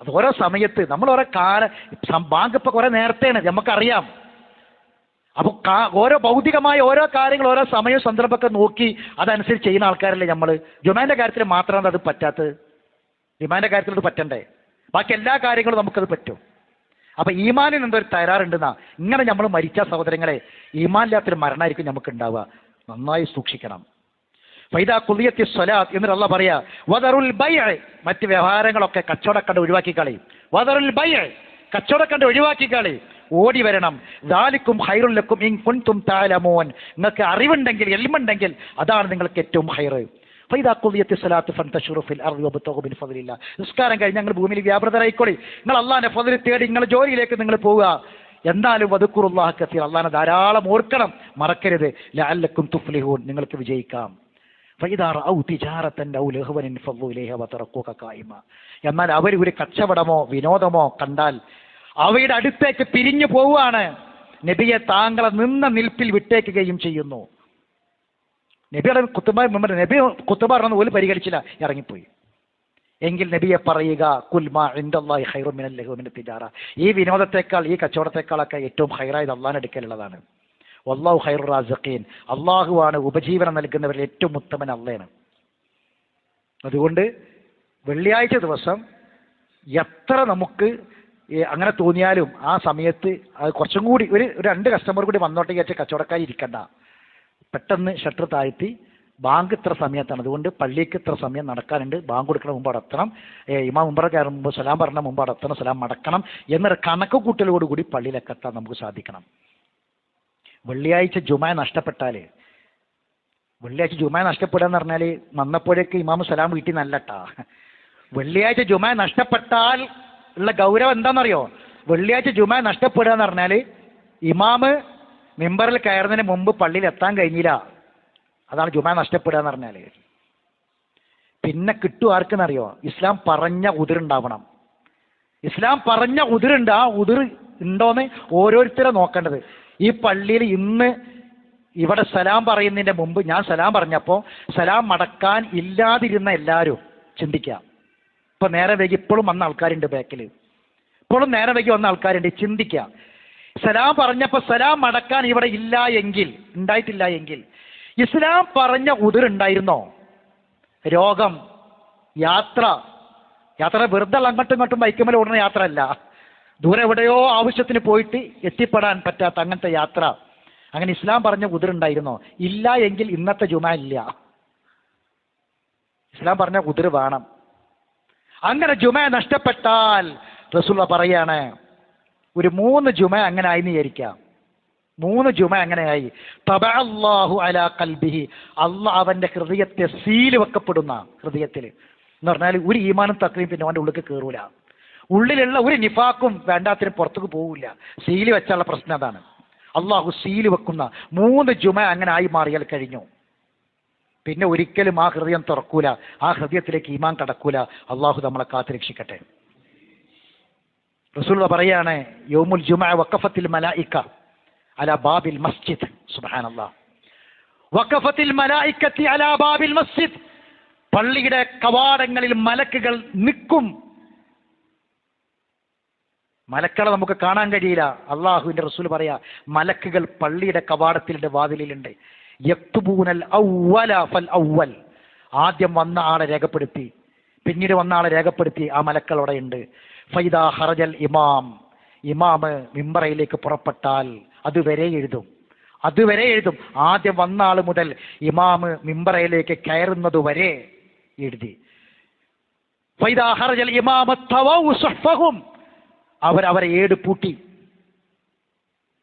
അത് ഓരോ സമയത്ത് നമ്മൾ ഓരോ കാല ബാങ്ക് ഇപ്പൊ കുറെ നേരത്തെയാണ് നമുക്കറിയാം. അപ്പൊ കാ- ഓരോ ഭൗതികമായ ഓരോ കാര്യങ്ങൾ ഓരോ സമയവും സന്ദർഭമൊക്കെ നോക്കി അതനുസരിച്ച് ചെയ്യുന്ന ആൾക്കാരല്ലേ നമ്മൾ ജുമാന്റെ കാര്യത്തിൽ മാത്രമാണ് അത് പറ്റാത്തത്. ജുമാന്റെ കാര്യത്തിൽ അത് പറ്റണ്ടേ? ബാക്കി എല്ലാ കാര്യങ്ങളും നമുക്കത് പറ്റും. അപ്പൊ ഈമാനിന് എന്തൊരു ഒരു തയ്യാറുണ്ടെന്നാ ഇങ്ങനെ നമ്മൾ മരിച്ച സഹോദരങ്ങളെ ഈമാനില്ലാത്തൊരു മരണമായിരിക്കും നമുക്ക് ഉണ്ടാവുക നന്നായി സൂക്ഷിക്കണം. ഫൈദ കുലിയത്തി പറയാ വദറുൽ ബൈ മറ്റ് വ്യവഹാരങ്ങളൊക്കെ കച്ചവടക്കണ്ട് ഒഴിവാക്കി കളി. വദറുൽ ബൈ കച്ചവടക്കണ്ട് ഒഴിവാക്കി കളി. ഓടി വരണം. ദാലിക്കും ഹൈറുല്ലക്കും ഇൻ കുൻതും താലമോൻ. നിങ്ങൾക്ക് അറിവുണ്ടെങ്കിൽ എൽമുണ്ടെങ്കിൽ അതാണ് നിങ്ങൾക്ക് ഏറ്റവും ഹൈറ് നിസ്കാരം കഴിഞ്ഞ് ഞങ്ങൾ ഭൂമിയിൽ വ്യാപൃതരായിക്കോളി. നിങ്ങൾ അള്ളാഹിന്റെ ഫതിൽ തേടി നിങ്ങൾ ജോലിയിലേക്ക് നിങ്ങൾ പോവുക. എന്നാലും വതുക്കുറുല്ലാഹ് കസീർ അള്ളാഹിനെ ധാരാളം ഓർക്കണം. മറക്കരുത്. ലാലക്കും തുഫ്ലിഹൂൻ. നിങ്ങൾക്ക് വിജയിക്കാം. എന്നാൽ അവർ ഒരു കച്ചവടമോ വിനോദമോ കണ്ടാൽ അവയുടെ അടുത്തേക്ക് പിരിഞ്ഞു പോവുകയാണ്. നബിയെ താങ്കളെ നിന്ന നിൽപ്പിൽ വിട്ടേക്കുകയും ചെയ്യുന്നു. നബിയുടെ കുത്തുബ നബി കുത്തുബ പറഞ്ഞത് പോലും പരിഗണിച്ചില്ല ഇറങ്ങിപ്പോയി. എങ്കിൽ നബിയെ പറയുക കുൽമാ ഇന്ദല്ലാഹി ഖൈറു മിനൽ ലഹു മിനൽ തിജാറ. ഈ വിനോദത്തെക്കാൾ ഈ കച്ചവടത്തെക്കാളൊക്കെ ഏറ്റവും ഹൈറായത് അള്ളാൻ അടുക്കലുള്ളതാണ് വല്ലാഹു ഖൈറു റാസഖീൻ. അള്ളാഹുവാണ് ഉപജീവനം നൽകുന്നവരിൽ ഏറ്റവും ഉത്തമൻ അള്ളയാണ്. അതുകൊണ്ട് വെള്ളിയാഴ്ച ദിവസം എത്ര നമുക്ക് അങ്ങനെ തോന്നിയാലും ആ സമയത്ത് അത് കുറച്ചും കൂടി ഒരു രണ്ട് കസ്റ്റമർ കൂടി വന്നോട്ടെ വിചാരിച്ച കച്ചവടക്കാരി ഇരിക്കണ്ട. പെട്ടെന്ന് ഷട്ടർ താഴ്ത്തി ബാങ്ക് ഇത്ര സമയത്താണ്. അതുകൊണ്ട് പള്ളിക്ക് ഇത്ര സമയം നടക്കാനുണ്ട്. ബാങ്ക് കൊടുക്കണ മുമ്പ് അടത്തണം ഇമാ മുമ്പ് കയറുമ്പോൾ സലാം പറഞ്ഞ മുമ്പ് അടത്തണം സലാം മടക്കണം. എന്നൊരു കണക്ക് കൂട്ടലോടുകൂടി പള്ളിയിലൊക്കെ എത്താൻ നമുക്ക് സാധിക്കണം. വെള്ളിയാഴ്ച ജുമ നഷ്ടപ്പെട്ടാൽ വെള്ളിയാഴ്ച ജുമ നഷ്ടപ്പെടുക എന്ന് പറഞ്ഞാൽ വന്നപ്പോഴേക്ക് ഇമാമു സലാം വീട്ടിൽ നല്ലട്ടാ വെള്ളിയാഴ്ച ജുമ നഷ്ടപ്പെട്ടാൽ ഉള്ള ഗൗരവം എന്താണെന്നറിയോ? വെള്ളിയാഴ്ച ജുമ നഷ്ടപ്പെടുക എന്ന് പറഞ്ഞാൽ ഇമാമ് മെമ്പറിൽ കയറുന്നതിന് മുമ്പ് പള്ളിയിൽ എത്താൻ കഴിഞ്ഞില്ല. അതാണ് ജുമ നഷ്ടപ്പെടുക എന്ന് പറഞ്ഞാൽ പിന്നെ കിട്ടും ആർക്കെന്നറിയോ? ഇസ്ലാം പറഞ്ഞ ഉതിരുണ്ടാവണം. ഇസ്ലാം പറഞ്ഞ ഉതിരുണ്ട്. ആ ഉതിർ ഉണ്ടോന്ന് ഓരോരുത്തരെ നോക്കേണ്ടത്. ഈ പള്ളിയിൽ ഇന്ന് ഇവിടെ സലാം പറയുന്നതിന്റെ മുമ്പ് ഞാൻ സലാം പറഞ്ഞപ്പോൾ സലാം മടക്കാൻ ഇല്ലാതിരുന്ന എല്ലാവരും ചിന്തിക്കാം ഇപ്പൊ നേരെ വൈകി ഇപ്പോഴും വന്ന ആൾക്കാരുണ്ട് ബാക്കിൽ ഇപ്പോഴും നേരെ വൈകി വന്ന ആൾക്കാരുണ്ട് ചിന്തിക്കാം സലാം പറഞ്ഞപ്പോൾ സലാം മടക്കാൻ ഇവിടെ ഇല്ല എങ്കിൽ ഉണ്ടായിട്ടില്ല എങ്കിൽ ഇസ്ലാം പറഞ്ഞ ഉതിരുണ്ടായിരുന്നോ രോഗം യാത്ര. യാത്ര വെറുതെ അങ്ങോട്ടും ഇങ്ങോട്ടും ബൈക്കുമേൽ ഓടുന്ന യാത്ര അല്ല ദൂരെ എവിടെയോ ആവശ്യത്തിന് പോയിട്ട് എത്തിപ്പെടാൻ പറ്റാത്ത അങ്ങനത്തെ യാത്ര. അങ്ങനെ ഇസ്ലാം പറഞ്ഞ കുതിരുണ്ടായിരുന്നോ ഇല്ല എങ്കിൽ ഇന്നത്തെ ജുമ ഇല്ല. ഇസ്ലാം പറഞ്ഞ കുതിർ വേണം. അങ്ങനെ ജുമ നഷ്ടപ്പെട്ടാൽ റസൂള്ള പറയാണ് ഒരു മൂന്ന് ജുമ അങ്ങനെ ആയി വിചാരിക്കാം. മൂന്ന് ജുമ അങ്ങനെയായി തബഅല്ലാഹു അലാ കൽബിഹി അള്ളാഹ് അവന്റെ ഹൃദയത്തെ സീൽ വെക്കപ്പെടുന്ന ഹൃദയത്തിൽ. എന്ന് പറഞ്ഞാൽ ഒരു ഈമാനും തക്കയും പിന്നെ അവന്റെ ഉള്ളിൽ കയറൂല ഉള്ളിലുള്ള ഒരു നിഫാക്കും വേണ്ടാത്തിന് പുറത്തേക്ക് പോവില്ല. സീൽ വെച്ചുള്ള പ്രശ്നം അതാണ്. അള്ളാഹു സീൽ വെക്കുന്ന മൂന്ന് ജുമ അങ്ങനെ ആയി മാറിയാൽ കഴിഞ്ഞു. പിന്നെ ഒരിക്കലും ആ ഹൃദയം തുറക്കൂല. ആ ഹൃദയത്തിലേക്ക് ഈമാൻ കടക്കൂല. അള്ളാഹു നമ്മളെ കാത്തുരക്ഷിക്കട്ടെ റസൂൽ പറയാണ് യോമുൽ ജുമ വക്കഫത്തിൽ മലായിക്ക അല ബാബിൽ മസ്ജിദ്. സുബ്ഹാനല്ലാഹ് വക്കഫത്തിൽ മലായിക്കത്തി അല ബാബിൽ മസ്ജിദ്. പള്ളിയുടെ കവാടങ്ങളിൽ മലക്കുകൾ നിൽക്കും. മലക്കളെ നമുക്ക് കാണാൻ കഴിയില്ല. അള്ളാഹുവിന്റെ റസൂൽ പറയാ മലക്കുകൾ പള്ളിയുടെ കവാടത്തിന്റെ വാതിലിലുണ്ട്. യക്തുബൂനൽ ഔവല ഫൽ ഔവൽ ആദ്യം വന്ന ആളെ രേഖപ്പെടുത്തി പിന്നീട് വന്ന ആളെ രേഖപ്പെടുത്തി ആ മലക്കൾ അവിടെ ഉണ്ട്. ഫൈദ ഹറജൽ ഇമാം. ഇമാമ് മിമ്പറയിലേക്ക് പുറപ്പെട്ടാൽ അതുവരെ എഴുതും. അതുവരെ എഴുതും. ആദ്യം വന്ന ആൾ മുതൽ ഇമാമ് മിമ്പറയിലേക്ക് കയറുന്നത് വരെ എഴുതി. ഫൈദ ഹറജൽ ഇമാമ അവർ അവരെ ഏട് പൂട്ടി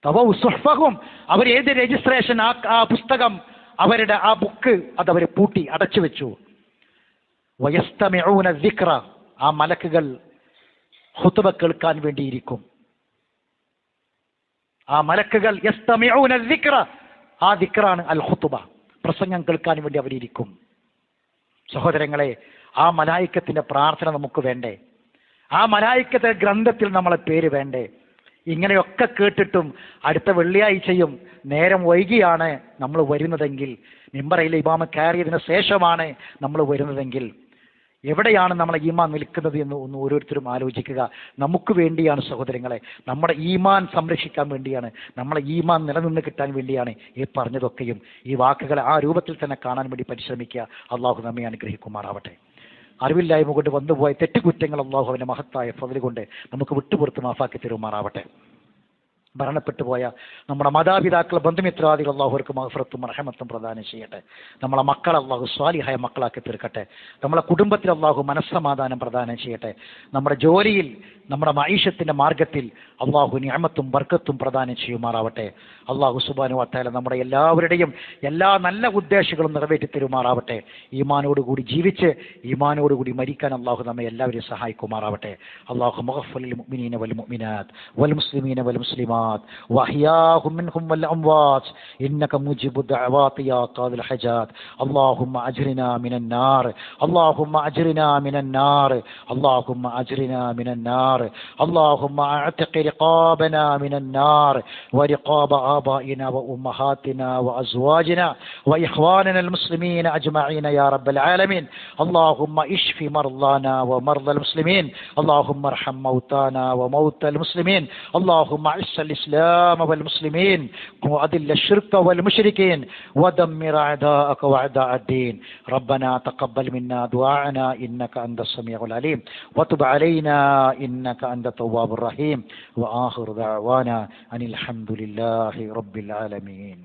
തവൗ സുഹ്ഫഹും. അവർ ഏത് രജിസ്ട്രേഷൻ ആ ആ പുസ്തകം അവരുടെ ആ ബുക്ക് അത് അവർ പൂട്ടി അടച്ചു വെച്ചു. വയസ്തമിഊന വിക്ര ആ മലക്കുകൾ ഹുത്തുബ കേൾക്കാൻ വേണ്ടിയിരിക്കും. ആ മലക്കുകൾ യസ്തമിഊന വിക്ര ആ ദിക്റാണ് അൽ ഹുത്തുബ പ്രസംഗം കേൾക്കാൻ വേണ്ടി അവരിയിരിക്കും സഹോദരങ്ങളെ ആ മലായിക്കത്തിന്റെ പ്രാർത്ഥന നമുക്ക് വേണ്ടേ? ആ മലായിക്കത്തെ ഗ്രന്ഥത്തിൽ നമ്മളെ പേര് വേണ്ടേ? ഇങ്ങനെയൊക്കെ കേട്ടിട്ടും അടുത്ത വെള്ളിയാഴ്ചയും നേരം വൈകിയാണ് നമ്മൾ വരുന്നതെങ്കിൽ മിമ്പറയിലെ ഇമാമ കയറിയതിന് ശേഷമാണ് നമ്മൾ വരുന്നതെങ്കിൽ എവിടെയാണ് നമ്മളെ ഈമാൻ നിൽക്കുന്നത് എന്ന് ഒന്ന് ഓരോരുത്തരും ആലോചിക്കുക. നമുക്ക് വേണ്ടിയാണ് സഹോദരങ്ങളെ നമ്മുടെ ഈമാൻ സംരക്ഷിക്കാൻ വേണ്ടിയാണ് നമ്മളെ ഈമാൻ നിലനിന്ന് കിട്ടാൻ വേണ്ടിയാണ് ഈ പറഞ്ഞതൊക്കെയും. ഈ വാക്കുകളെ ആ രൂപത്തിൽ തന്നെ കാണാൻ വേണ്ടി പരിശ്രമിക്കുക. അള്ളാഹു നമ്മെ അനുഗ്രഹിക്കുമാറാവട്ടെ. അറിവില്ലായ്മ കൊണ്ട് വന്നുപോയ തെറ്റുകുറ്റങ്ങൾ അള്ളാഹു അവന്റെ മഹത്തായ ഫതിൽ കൊണ്ട് നമുക്ക് വിട്ടുപുറത്ത് മാഫാക്കി തരുമാറാവട്ടെ. മരണപ്പെട്ടു പോയ നമ്മുടെ മാതാപിതാക്കൾ ബന്ധുമിത്രാദികൾ അള്ളാഹുർക്ക് മഹഫറത്തും അർഹമത്തും പ്രദാനം ചെയ്യട്ടെ. നമ്മളെ മക്കൾ അള്ളാഹു സ്വാലിഹായ മക്കളാക്കി തീർക്കട്ടെ. നമ്മളെ കുടുംബത്തിൽ അള്ളാഹു മനസ്സമാധാനം പ്രദാനം ചെയ്യട്ടെ. നമ്മുടെ ജോലിയിൽ നമ്മുടെ മൈഷത്തിന്റെ മാർഗത്തിൽ അള്ളാഹു ഞാമത്തും വർക്കത്തും പ്രദാനം ചെയ്യുമാറാവട്ടെ. അള്ളാഹു സുബാനു വത്താല നമ്മുടെ എല്ലാവരുടെയും എല്ലാ നല്ല ഉദ്ദേശങ്ങളും നിറവേറ്റി തരുമാറാവട്ടെ. ഈമാനോടുകൂടി ജീവിച്ച് ഈമാനോടുകൂടി മരിക്കാൻ അള്ളാഹു നമ്മെ എല്ലാവരെയും സഹായിക്കുമാറാവട്ടെ. അള്ളാഹു മുഖഫുൽ മുഅ്മിനീന വൽ മുഅ്മിനാത്ത് വൽ മുസ്ലിമീന വൽ الحسنات وأحياهم منهم والأموات. إنك مجيب الدعوات يا قاضي الحجات اللهم أجرنا من النار. اللهم أجرنا من النار. اللهم أجرنا من النار. اللهم أعتق رقابنا من النار. ورقاب آبائنا وأمهاتنا وأزواجنا وإخواننا المسلمين أجمعين يا رب العالمين. اللهم اشف مرضانا ومرضى المسلمين. اللهم ارحم موتانا وموتى المسلمين. اللهم عش الإسلام والمسلمين وأذل الشرك والمشركين ودمر أعداءك وأعداء الدين. ربنا تقبل منا دعاءنا إنك أنت السميع العليم. وتب علينا إنك أنت التواب الرحيم. وآخر دعوانا أن الحمد لله رب العالمين.